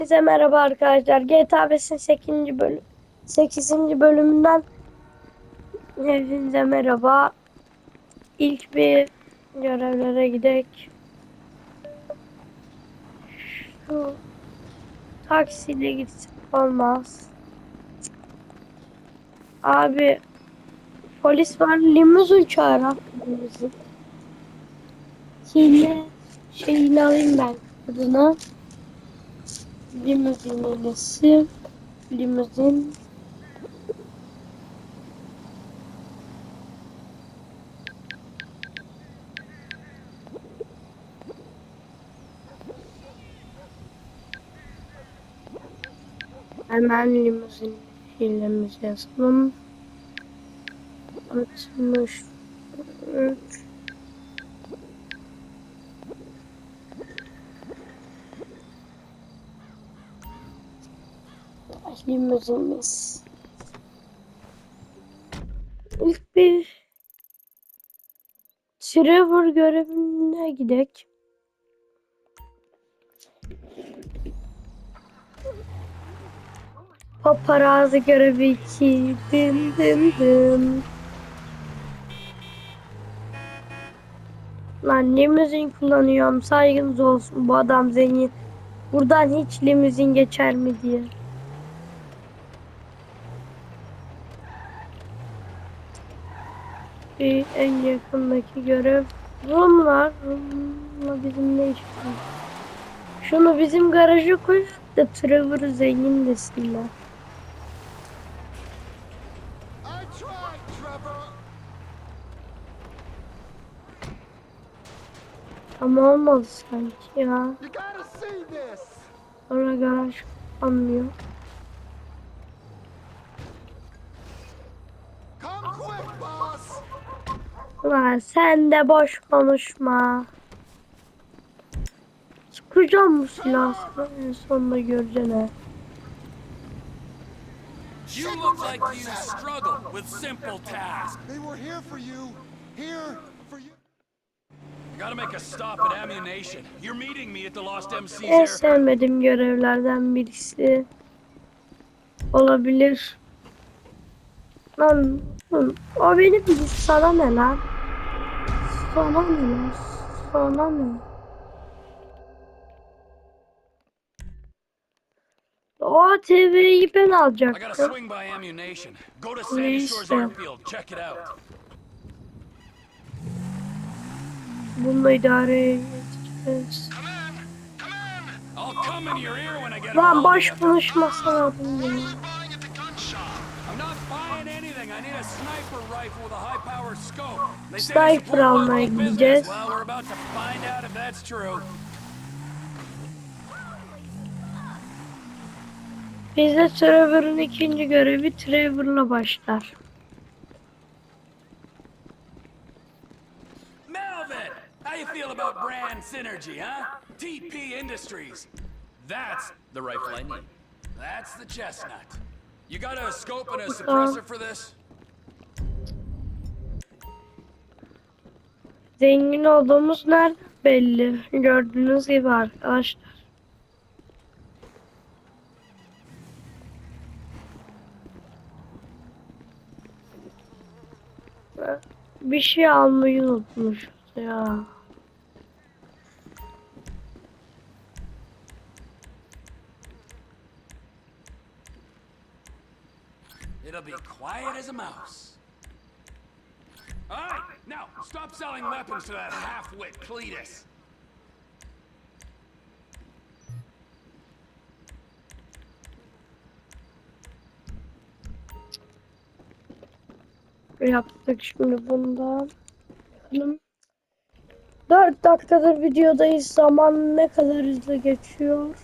Size merhaba arkadaşlar. GTA 5'in 8. bölüm 8. bölümünden hepinize merhaba. İlk bir görevlere gidek. Şu taksiyle gitsek olmaz. Abi polis var limuzin çağıran limuzin. Hile şeyini alayım ben ليموزين للسير ليموزين مع الليموزين إلى مجلس الصنم مش 63 Limuzinimiz. İlk bir Trevor görevine gidek. Paparazzi görevi 2. Dın dın dın. Lan limuzin kullanıyorum. Saygınız olsun. Bu adam zengin. Buradan hiç limuzin geçer mi diye. Bir en yakındaki görev Rumlar. Rum'la bizim ne işimiz var? Şunu bizim garaja koy da Trevor'ı zengin desinler. Trevor. Ama olmadı sanki ya. Sonra garaj kapanmıyor. Ulan sen de boş konuşma. Sıkacağım bu silahı. En sonunda göreceksin ha. You look like you struggle with simple tasks. They were here for you. Here for you. You gotta make a stop at ammunition. You're meeting me at the Lost MC's En sevmediğim görevlerden birisi olabilir. Lan, lan o benim değil, sana ne lan? Sana ne lan? Sana ne? O TV'yi ben alacaktım. Neyse. Bununla idare edeceğiz. Lan boş konuşmasana bunu support almaya gideceğiz. Bizde Trevor'ın ikinci görevi Trevor'la başlar. Melvin, how you feel about brand synergy, huh? TP Industries. That's the rifle I need. That's the chestnut. You got a scope and a suppressor for this? Zengin olduğumuz nerede belli. Gördüğünüz gibi arkadaşlar. Bir şey almayı unutmuşuz ya. It'll be quiet as a mouse. All right, now stop selling weapons to that half-wit Cletus. Yaptık şimdi bundan. Bakalım. 4 dakikadır videodayız. Zaman ne kadar hızlı geçiyor.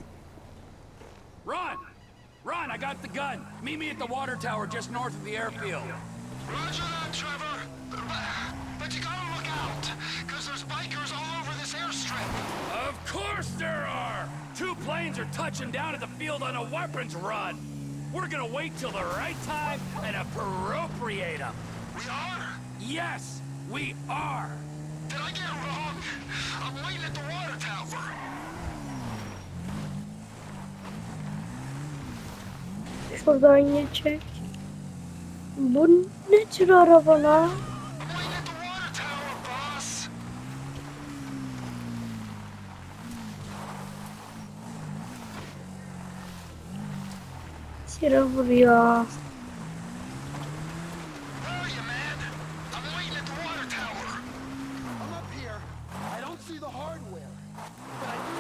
I got the gun. Meet me at the water tower just north of the airfield. Roger that, Trevor. But you gotta look out, because there's bikers all over this airstrip. Of course there are! Two planes are touching down at the field on a weapons run. We're gonna wait till the right time and appropriate them. We are? Yes, we are. Şuradan geçecek. Bu ne tür araba boss. Tire vuruyor.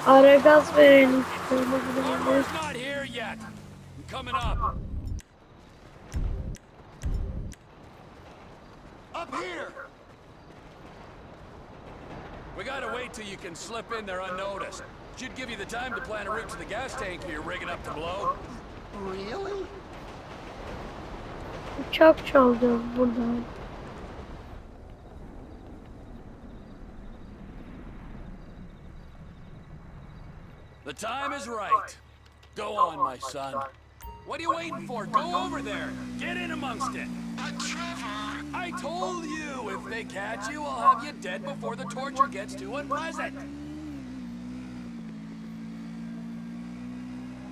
Ara gaz verelim şöyle I'm coming up. Up here! We gotta wait till you can slip in there unnoticed. Should give you the time to plan a route to the gas tank you're rigging up to blow. Really? Uçak çaldı buradan. The time is right. Go on, my son. What are you waiting for? Go over there. Get in amongst it. But Trevor, I told you, if they catch you, I'll have you dead before the torture gets too unpleasant.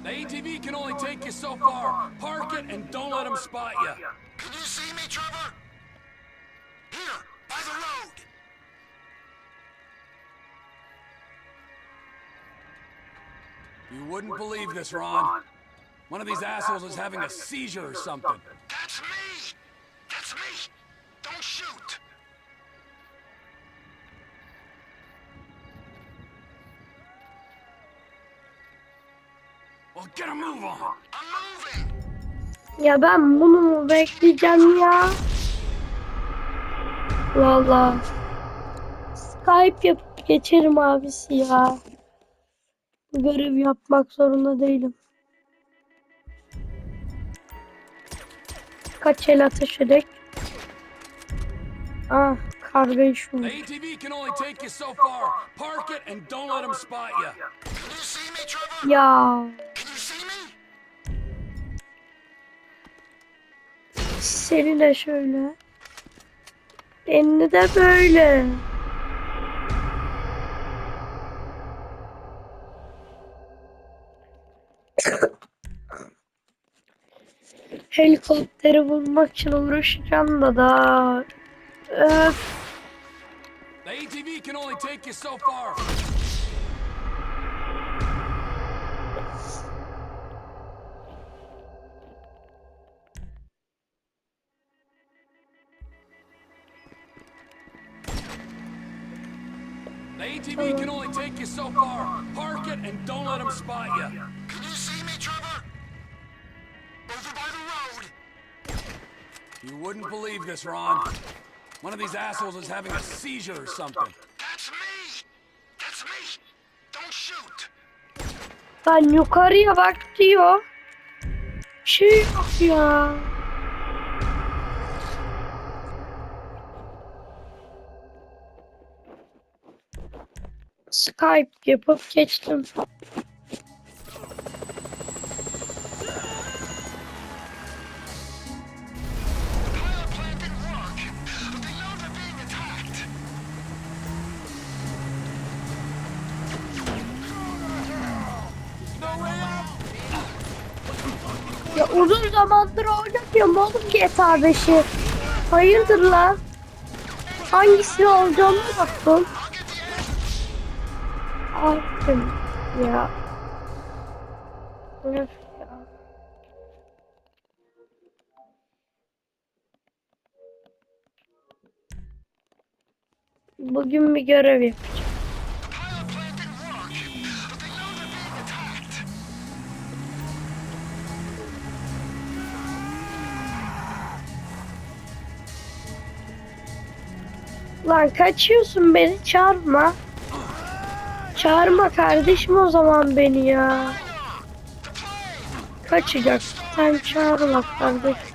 The ATV can only take you so far. Park it and don't let them spot you. can you see me, Trevor? Here, by the road. You wouldn't believe this, Ron. One of these assholes is having a seizure or something. That's me. That's me. Don't shoot. Well, get a move on. I'm moving. Ya ben bunu mu bekleyeceğim ya? Valla. Skype yapıp geçerim abisi ya. Görev yapmak zorunda değilim. Spot you. Can you see me, Trevor? Ya seni de şöyle. Beni de böyle. Helikopteri vurmak için uğraşacağım da da. Öf. The ATV can only take you so far. The ATV can only take you so far. Park it and don't let them spot you. You wouldn't believe this, Ron. One of these assholes is having a seizure or something. That's me. That's me. Don't shoot. Lan yukarıya bak diyor. Şey yok ya. Skype yapıp geçtim. Uzun zamandır oynamıyorum oğlum GTA 5'i. Hayırdır lan? Hangisi olacağını baktım. Ay ya. Öf. Bugün bir görev yapacağım. Lan kaçıyorsun beni çağırma. Çağırma kardeşim o zaman beni ya. Kaçacak. Sen çağırma kardeşim.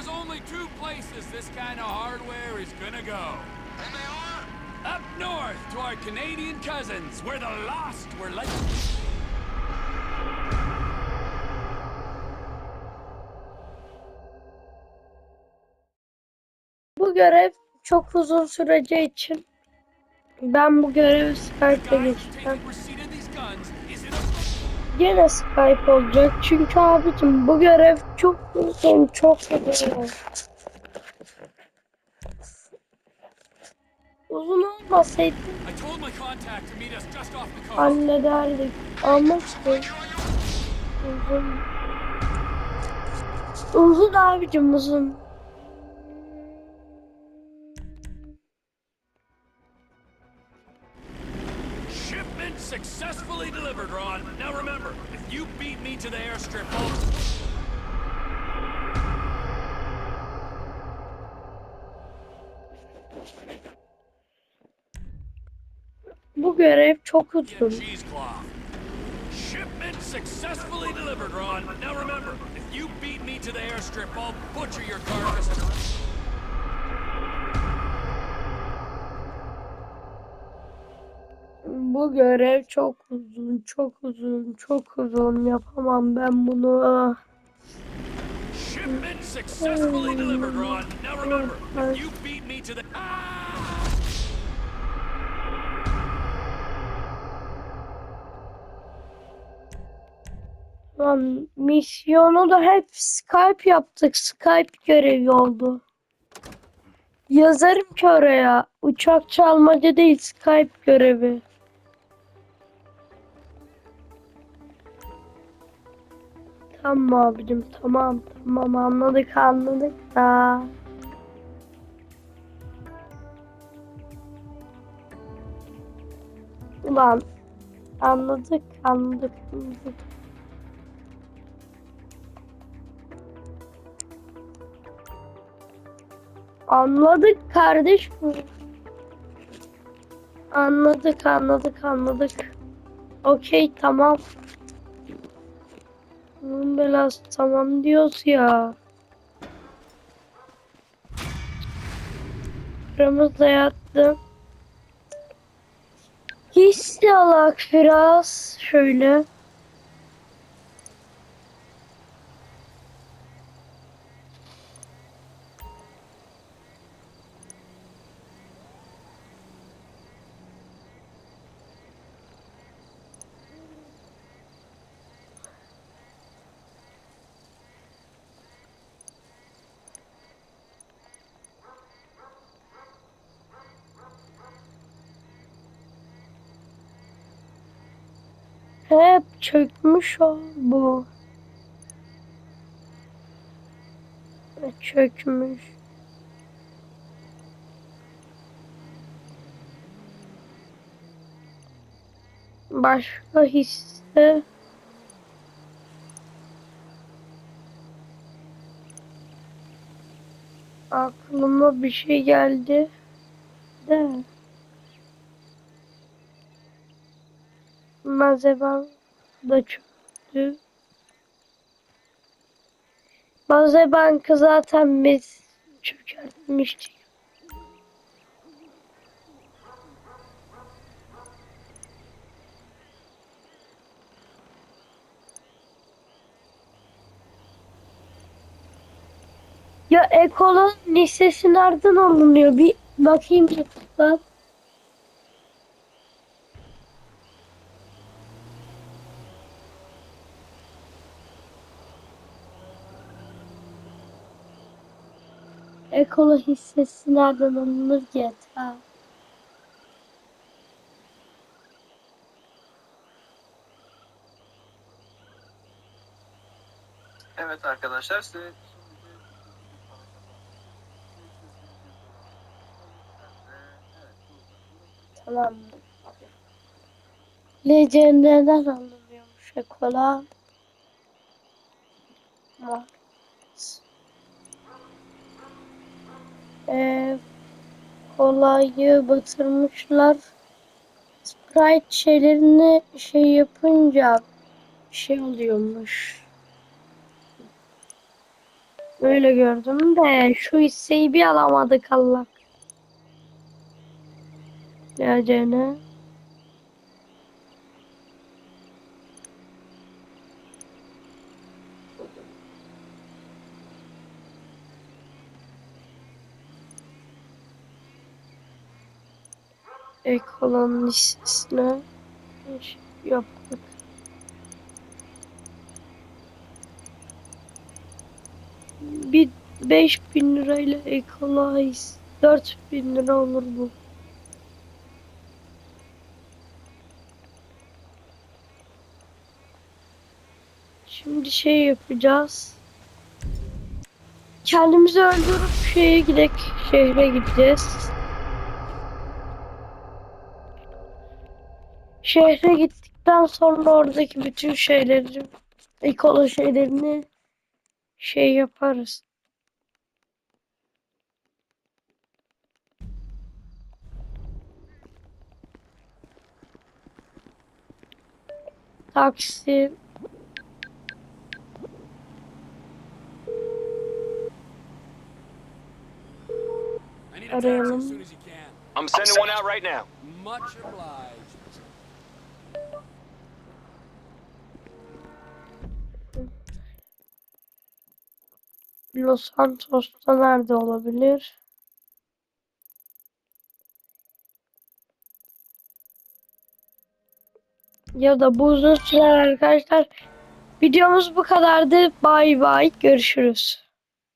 There's only two places this kind of hardware is gonna go. And they are? Up north to our Canadian cousins, where the lost were like. Bu görev çok uzun süreceği için ben bu görevi who's geçeceğim. Gene Skype olacak çünkü abicim bu görev çok uzun çok uzun. Uzun olmasaydı hallederdik ama işte uzun. Uzun abicim uzun. Görev çok uzun. cheesecloth. Shipment successfully delivered, Ron. Now remember, if you beat me to the airstrip, I'll butcher your carcass. Bu görev çok uzun, çok uzun, çok uzun. Yapamam ben bunu. Shipment successfully delivered, Ron. Now remember, if you beat me to the... Ah! Lan misyonu da hep Skype yaptık. Skype görevi oldu. Yazarım ki oraya. Uçak çalmaca değil Skype görevi. Tamam abicim tamam tamam anladık anladık da. Ulan anladık anladık anladık. Anladık kardeş bu. Anladık anladık anladık. Okey tamam. Bunun belası tamam diyoruz ya. Da yattı. Hisse alak biraz şöyle. Hep çökmüş o bu. Çökmüş. Başka hisse aklıma bir şey geldi de Mazeban da çöktü. Mazebank'ı zaten biz çökertmiştik. Ya Eko'nun listesi nereden alınıyor? Bir bakayım YouTube'dan. Ekola hissesi nereden alınır GTA? Evet arkadaşlar size Tamam. Legenderden alınıyormuş ekola. Ama Ee, kolayı batırmışlar. Sprite şeylerini şey yapınca şey oluyormuş. Öyle gördüm de şu hisseyi bir alamadık Allah. Geleceğine. Ek olan listesine yaptık. Bir 5000 lirayla Equalize 4000 lira olur bu. Şimdi şey yapacağız. Kendimizi öldürüp şeye gidek, şehre gideceğiz. Şehre gittikten sonra oradaki bütün şeyleri, ekolo şeylerini şey yaparız. Taksi, Arayalım. I'm sending one out right now. Much obliged. Los Santos'ta nerede olabilir? Ya da bu uzun sürer arkadaşlar. Videomuz bu kadardı. Bay bay. Görüşürüz.